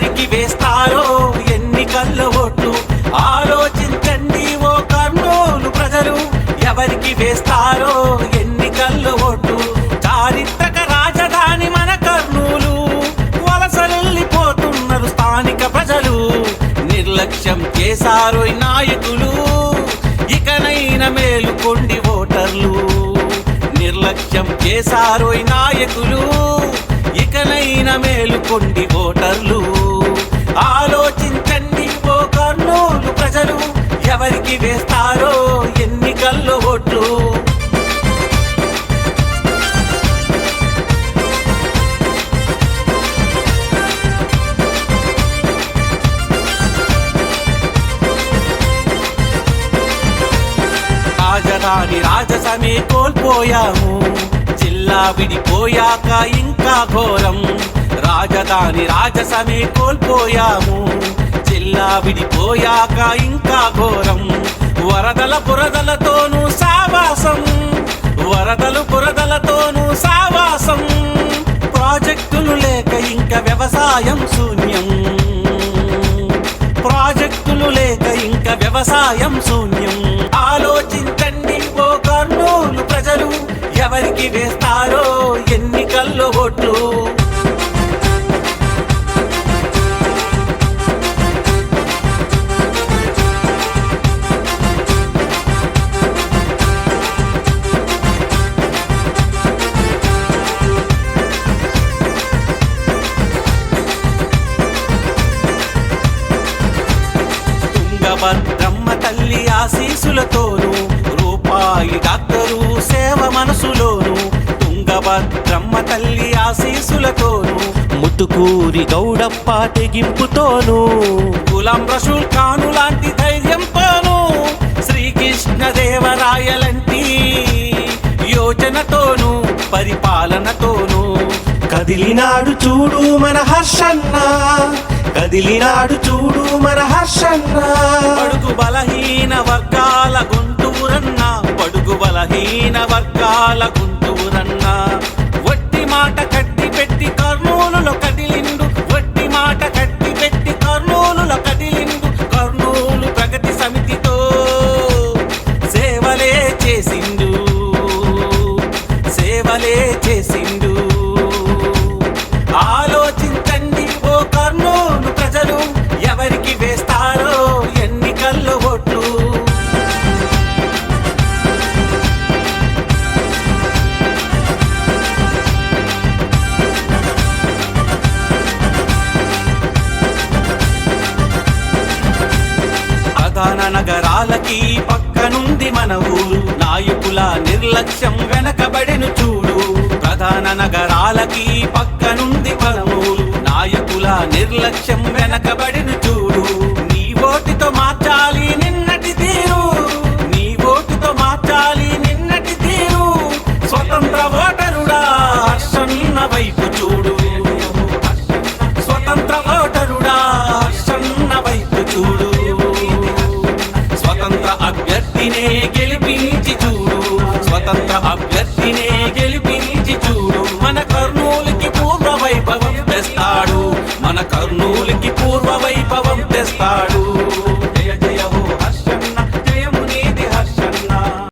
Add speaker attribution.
Speaker 1: ఎవరికి వేస్తారో ఎన్నికల్లో ఓట్లు? ఆలోచించండి ఓ కర్నూలు ప్రజలు. ఎవరికి వేస్తారో ఎన్నికల్లో ఓట్లు? చారిత్రక రాజధాని మన కర్నూలు. వలసల్లిపోతున్నారు స్థానిక ప్రజలు. నిర్లక్ష్యం చేశారు నాయకులు. ఇకనైనా మేలుకోండి ఓటర్లు. నిర్లక్ష్యం చేశారు నాయకులు. ఇకనైనా మేలుకొండి ఓటర్లు. ఆలోచించండి ఓ కర్నూలు ప్రజలు. ఎవరికి వేస్తారో ఎన్నికల్లో ఓట్లు. రాజధాని రాజసమే కోల్పోయాము. జిల్లా విడిపోయాక ఇంకా ఘోరం. రాజధాని రాజసమే కోల్పోయాము. జిల్లా విడిపోయాక ఇంకా ఘోరం. వరదల బురదలతోనూ సావాసం. వరదలు బురదలతోనూ సావాసం. ప్రాజెక్టులు లేక ఇంకా వ్యవసాయం శూన్యం. ప్రాజెక్టులు లేక ఇంకా వ్యవసాయం శూన్యం. ఎవరికి వేస్తారో ఎన్నికల్లో ఓట్లు భద్రమ్మ తల్లి ఆశీసులతోనూ సాయి డాక్టరు సేవ మనసులోను తుంగభద్రమ్మ తల్లి ఆశీసులతోను ముట్టుకూరి గౌడప్ప తెగింపుతోను కులం రసూల్ ఖాను లాంటి ధైర్యంతోను శ్రీకృష్ణ దేవరాయలంటి యోజనతోను పరిపాలనతోను.
Speaker 2: కదిలినాడు చూడు మన హర్షన్న కదిలినాడు చూడు మన హర్షన్న.
Speaker 1: పడుగు బలహీన వర్గ బలహీన వర్గాల గుంటూరన్నా. నగరాలకి పక్కనుంది మన ఊరు. నాయకుల నిర్లక్ష్యం వెనకబడిను చూడు. ప్రధాన నగరాలకి పక్కనుంది మన ఊరు నాయకుల నిర్లక్ష్యం వెనకబడి అభ్యర్థినే గెలిపించి చూడు. స్వతంత్ర అభ్యర్థినే